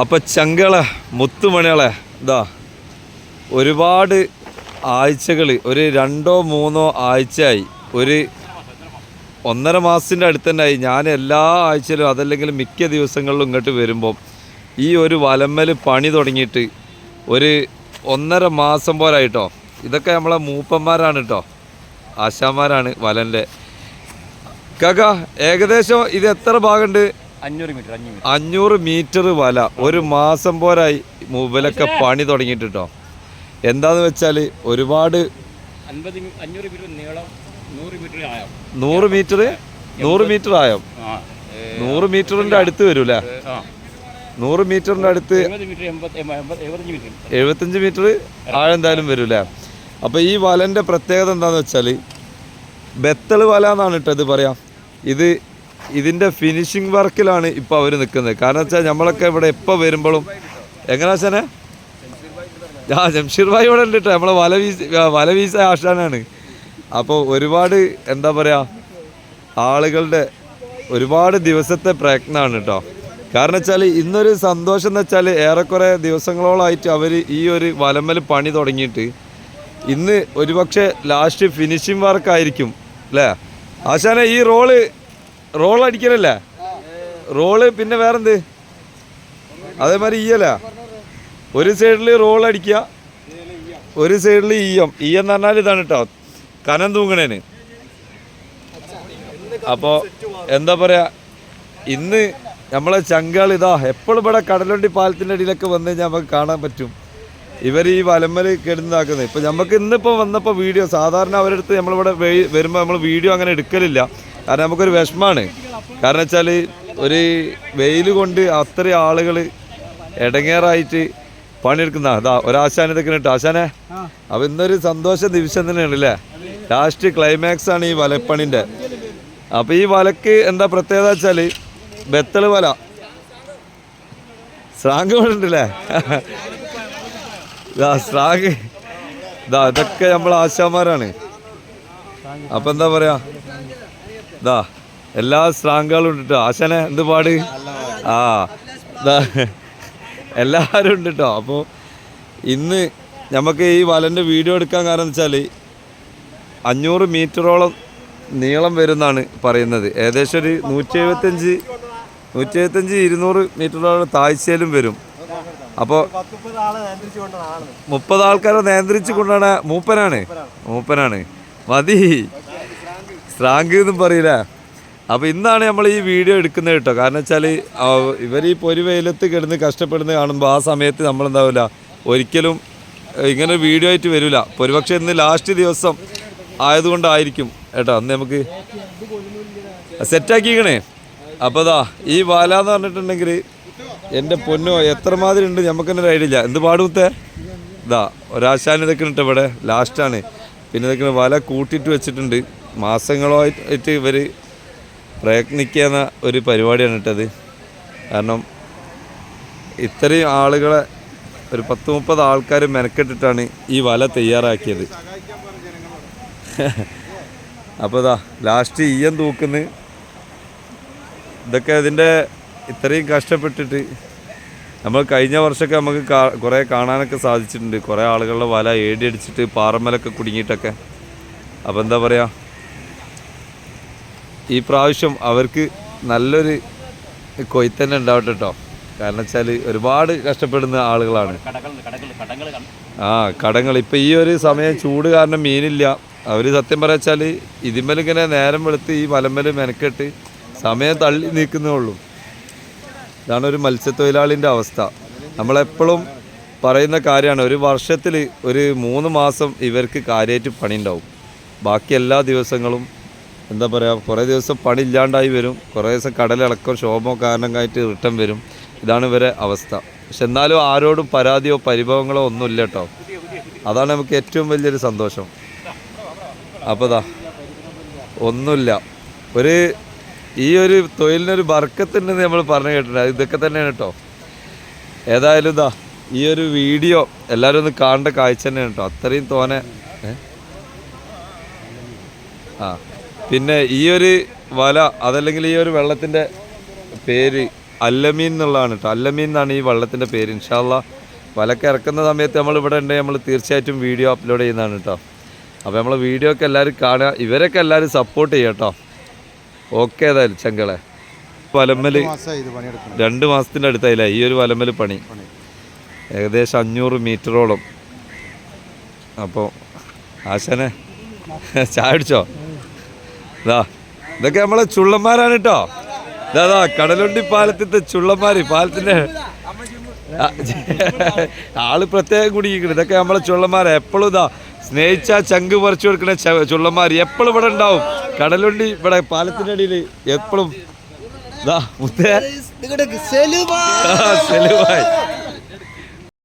അപ്പം ചങ്കളെ മുത്തുമണികളെ ഇതാ ഒരുപാട് ആഴ്ചകൾ ഒരു രണ്ടോ മൂന്നോ ആഴ്ചയായി. ഒരു ഒന്നര മാസത്തിന്റെ അടുത്ത് ഞാൻ എല്ലാ ആഴ്ചയിലും അതല്ലെങ്കിൽ മിക്ക ദിവസങ്ങളിലും ഇങ്ങോട്ട് വരുമ്പം ഈ ഒരു വലമ്മൽ പണി തുടങ്ങിയിട്ട് ഒരു ഒന്നര മാസം പോലായിട്ടോ ഇതൊക്കെ നമ്മളെ മൂപ്പന്മാരാണ് കേട്ടോ. ആശാന്മാരാണ് വലന്റെ. കാക്ക ഏകദേശം ഇത് എത്ര ഭാഗമുണ്ട്? അഞ്ഞൂറ് മീറ്റർ അഞ്ഞൂറ് മീറ്റർ. വല. ഒരു മാസം പോരായി മുമ്പിലൊക്കെ പണി തുടങ്ങിയിട്ട് കേട്ടോ എന്താന്ന് വെച്ചാൽ ഒരുപാട് നൂറ് മീറ്റർ നൂറ് മീറ്റർ? ആയോ നൂറ് മീറ്ററിന്റെ അടുത്ത് വരൂല നൂറ് മീറ്ററിന്റെ അടുത്ത് എഴുപത്തഞ്ച് മീറ്റർ. ആഴം എന്തായാലും വരൂലേ അപ്പോൾ ഈ വലന്റെ പ്രത്യേകത എന്താണെന്ന് വെച്ചാൽ ബെത്തൾ വല എന്നാണ് കേട്ടോ ഇത് പറയാം. ഇത് ഇതിന്റെ ഫിനിഷിംഗ് വർക്കിലാണ് ഇപ്പോൾ അവർ നിൽക്കുന്നത്. കാരണം വെച്ചാൽ നമ്മളൊക്കെ ഇവിടെ എപ്പോൾ വരുമ്പോഴും എങ്ങനെയാ വെച്ചാൽ ആ ജംഷീർ ഭായി ഇവിടെ ഉണ്ട് കേട്ടോ നമ്മളെ വല വീസ വല വീസ ആശാനാണ്. അപ്പോൾ ഒരുപാട് എന്താ പറയുക ആളുകളുടെ ഒരുപാട് ദിവസത്തെ പ്രയത്നമാണ് കേട്ടോ കാരണം വെച്ചാൽ ഇന്നൊരു സന്തോഷം എന്ന് വെച്ചാൽ ഏറെക്കുറെ ദിവസങ്ങളോളായിട്ട് അവർ ഈ ഒരു വലമ്മൽ പണി തുടങ്ങിയിട്ട് ഇന്ന് ഒരുപക്ഷെ ലാസ്റ്റ് ഫിനിഷിംഗ് വർക്കായിരിക്കും അല്ലേ ആശാനെ ഈ റോൾ റോൾ അടിക്കലല്ല? റോൾ പിന്നെ വേറെന്ത്? അതേമാതിരി ഈയല്ല ഒരു സൈഡിൽ റോൾ അടിക്കുക ഒരു സൈഡിൽ ഈയം ഈയം എന്ന് പറഞ്ഞാൽ ഇതാണ് കേട്ടോ കനം തൂങ്ങണേന്. അപ്പോൾ എന്താ പറയാ ഇന്ന് നമ്മളെ ചങ്കാൾ ഇതാ എപ്പോഴും ഇവിടെ കടലുണ്ടി പാലത്തിന്റെ അടിയിലൊക്കെ വന്ന് കഴിഞ്ഞാൽ നമുക്ക് കാണാൻ പറ്റും. ഇവർ ഈ വലമ്മൽ കിടന്നാക്കുന്നത് ഇപ്പം നമുക്ക് ഇന്നിപ്പോൾ വന്നപ്പോൾ വീഡിയോ സാധാരണ അവരുടെ അടുത്ത് നമ്മളിവിടെ വരുമ്പോൾ നമ്മൾ വീഡിയോ അങ്ങനെ എടുക്കലില്ല. കാരണം നമുക്കൊരു വിഷമാണ്. കാരണം വെച്ചാൽ ഒരു വെയിൽ കൊണ്ട് അത്രയും ആളുകൾ ഇടങ്ങേറായിട്ട് പണിയെടുക്കുന്ന അതാ ഒരാശാന ഇതൊക്കെ ഇട്ട് ആശാനെ അപ്പം ഇന്നൊരു സന്തോഷ നിമിഷം തന്നെയാണ് അല്ലേ? ലാസ്റ്റ് ക്ലൈമാക്സ് ആണ് ഈ വലപ്പണിന്റെ അപ്പം ഈ വലക്ക് എന്താ പ്രത്യേകത വെച്ചാൽ ബെത്തൾ വല. സ്രാങ്ക് ഉണ്ടല്ലേ ഇതാ സ്രാങ്ക് ഇതാ ഇതൊക്കെ നമ്മൾ ആശാന്മാരാണ്. അപ്പം എന്താ പറയാ? ഇതാ എല്ലാ സ്രാങ്കുകളും ഉണ്ട് കേട്ടോ ആശാനെ എന്ത് പാട്? ആ ഇതാ എല്ലാവരും ഉണ്ട് കേട്ടോ അപ്പോൾ ഇന്ന് നമുക്ക് ഈ വലന്റെ വീഡിയോ എടുക്കാൻ കാരണം വെച്ചാൽ അഞ്ഞൂറ് മീറ്ററോളം നീളം വരുന്നാണ് പറയുന്നത്. ഏകദേശം ഒരു നൂറ്റി എഴുപത്തഞ്ച് നൂറ്റി എഴുപത്തഞ്ച് ഇരുന്നൂറ് മീറ്ററോളം താഴ്ചയിലും വരും. അപ്പോൾ മുപ്പത് ആൾക്കാരെ നിയന്ത്രിച്ചു കൊണ്ടാണ് മൂപ്പനാണ്. മൂപ്പനാണ്. മതി. സ്ട്രാങ്ക് എന്നും പറയില്ല? അപ്പോൾ ഇന്നാണ് നമ്മൾ ഈ വീഡിയോ എടുക്കുന്നത് കേട്ടോ. കാരണം വെച്ചാൽ ഇവർ ഈ പൊരി വെയിലത്ത് കിടന്ന് കഷ്ടപ്പെടുന്നത് കാണുമ്പോൾ ആ സമയത്ത് നമ്മൾ നമ്മളെന്താവില്ല? ഒരിക്കലും ഇങ്ങനെ വീഡിയോ ആയിട്ട് വരില്ല ഒരുപക്ഷെ ഇന്ന് ലാസ്റ്റ് ദിവസം ആയതുകൊണ്ടായിരിക്കും കേട്ടോ. അന്ന് നമുക്ക് സെറ്റാക്കിക്കണേ അപ്പോൾ അതാ ഈ വാല എന്ന് പറഞ്ഞിട്ടുണ്ടെങ്കിൽ എന്റെ പൊന്നോ എത്രമാതിരി ഉണ്ട് നമുക്ക് തന്നെ ഐഡിയ എന്ത് പാടുത്തേ ഇതാ ഒരാശാൻ ഇതൊക്കെ ഉണ്ട് ഇവിടെ. ലാസ്റ്റാണ് പിന്നെ ഇതൊക്കെ വല കൂട്ടിയിട്ട് വെച്ചിട്ടുണ്ട്. മാസങ്ങളായിട്ട് ഇവർ പ്രയത്നിക്കുന്ന ഒരു പരിപാടിയാണ് ഇട്ടത് കാരണം ഇത്രയും ആളുകളെ ഒരു പത്ത് മുപ്പത് ആൾക്കാർ മെനക്കെട്ടിട്ടാണ് ഈ വല തയ്യാറാക്കിയത്. അപ്പോൾ ഇതാ ലാസ്റ്റ് ഈയം തൂക്കുന്ന. ഇതൊക്കെ ഇതിന്റെ ഇത്രയും കഷ്ടപ്പെട്ടിട്ട് നമ്മൾ കഴിഞ്ഞ വർഷമൊക്കെ നമുക്ക് കുറേ കാണാനൊക്കെ സാധിച്ചിട്ടുണ്ട്. കുറേ ആളുകളുടെ വല ഏടിയടിച്ചിട്ട് പാറമ്മലൊക്കെ കുടുങ്ങിയിട്ടൊക്കെ. അപ്പോൾ എന്താ പറയുക ഈ പ്രാവശ്യം അവർക്ക് നല്ലൊരു കൊയ്ത്ത് തന്നെ ഉണ്ടാവട്ടെ കേട്ടോ കാരണം വെച്ചാൽ ഒരുപാട് കഷ്ടപ്പെടുന്ന ആളുകളാണ്. ആ കടങ്ങൾ. ഇപ്പം ഈ ഒരു സമയം ചൂട് കാരണം മീനില്ല. അവർ സത്യം പറയാ വെച്ചാൽ ഇതിമ്മലിങ്ങനെ നേരം വെളുത്ത് ഈ മലമ്മൽ മെനക്കെട്ട് സമയം തള്ളി നീക്കുന്നേ ഉള്ളൂ. ഇതാണ് ഒരു മത്സ്യത്തൊഴിലാളിന്റെ അവസ്ഥ. നമ്മളെപ്പോഴും പറയുന്ന കാര്യമാണ് ഒരു വർഷത്തിൽ ഒരു മൂന്ന് മാസം ഇവർക്ക് കാര്യമായിട്ട് പണി ഉണ്ടാവും ബാക്കി എല്ലാ ദിവസങ്ങളും എന്താ പറയുക കുറേ ദിവസം പണി ഇല്ലാണ്ടായി വരും. കുറേ ദിവസം കടലിളക്കോ ക്ഷോഭമോ കാരണമായിട്ട് റിട്ടേൺ വരും. ഇതാണ് ഇവരെ അവസ്ഥ. പക്ഷെ എന്നാലും ആരോടും പരാതിയോ പരിഭവങ്ങളോ ഒന്നുമില്ല കേട്ടോ. അതാണ് നമുക്ക് ഏറ്റവും വലിയൊരു സന്തോഷം. അപ്പോൾ ദാ ഒന്നുമില്ല. ഒരു ഈ ഒരു തൊഴിലിനൊരു ബർക്കത്തുണ്ടെന്ന് നമ്മൾ പറഞ്ഞു കേട്ടിട്ടുണ്ട്. ഇതൊക്കെ തന്നെയാണ് കേട്ടോ. ഏതായാലും ഇതാ ഈ ഒരു വീഡിയോ എല്ലാവരും ഒന്ന് കാണേണ്ട കാഴ്ച തന്നെയാണ് കേട്ടോ. അത്രയും തോനെ ആ. പിന്നെ ഈ ഒരു വല അതല്ലെങ്കിൽ ഈ ഒരു വെള്ളത്തിന്റെ പേര് അല്ലമീൻ എന്നുള്ളതാണ് കേട്ടോ അല്ലമീൻ എന്നാണ് ഈ വള്ളത്തിന്റെ പേര്. ഇൻഷാല്ല വലക്ക് ഇറക്കുന്ന സമയത്ത് നമ്മൾ ഇവിടെ ഉണ്ടെങ്കിൽ നമ്മൾ തീർച്ചയായിട്ടും വീഡിയോ അപ്ലോഡ് ചെയ്യുന്നതാണ് കേട്ടോ അപ്പോൾ നമ്മൾ വീഡിയോ ഒക്കെ എല്ലാവരും കാണുക. ഇവരൊക്കെ എല്ലാവരും സപ്പോർട്ട് ചെയ്യുക കേട്ടോ ഓക്കെ ഏതായാലും ചെങ്കളെ. പണിയെടുക്കണം. രണ്ട് മാസത്തിന്റെ അടുത്തായില്ല? ഈ ഒരു വലമ്മൽ പണി. ഏകദേശം അഞ്ഞൂറ് മീറ്ററോളം. അപ്പോൾ ആശാനെ ചായ അടിച്ചോ ഇതാ ഇതൊക്കെ നമ്മളെ ചുള്ളന്മാരാണ് കേട്ടോ. ഇതാ ഇതാ കടലുണ്ടി പാലത്തിന്റെ ചുള്ളന്മാര് പാലത്തിന്റെ ആൾ പ്രത്യേകം കുടിക്കണം ഇതൊക്കെ നമ്മളെ ചുള്ളന്മാരെ. എപ്പോഴും ഇതാ സ്നേഹിച്ച ചങ്ക് പറിച്ചു കൊടുക്കുന്ന ചുള്ളന്മാർ ചുള്ളന്മാര് എപ്പോഴും ഇവിടെ ഉണ്ടാവും. കടലുണ്ടി ഇവിടെ പാലത്തിന്റെ അടിയിൽ എപ്പോഴും ഇതാ മുത്തേ. സെലുവായി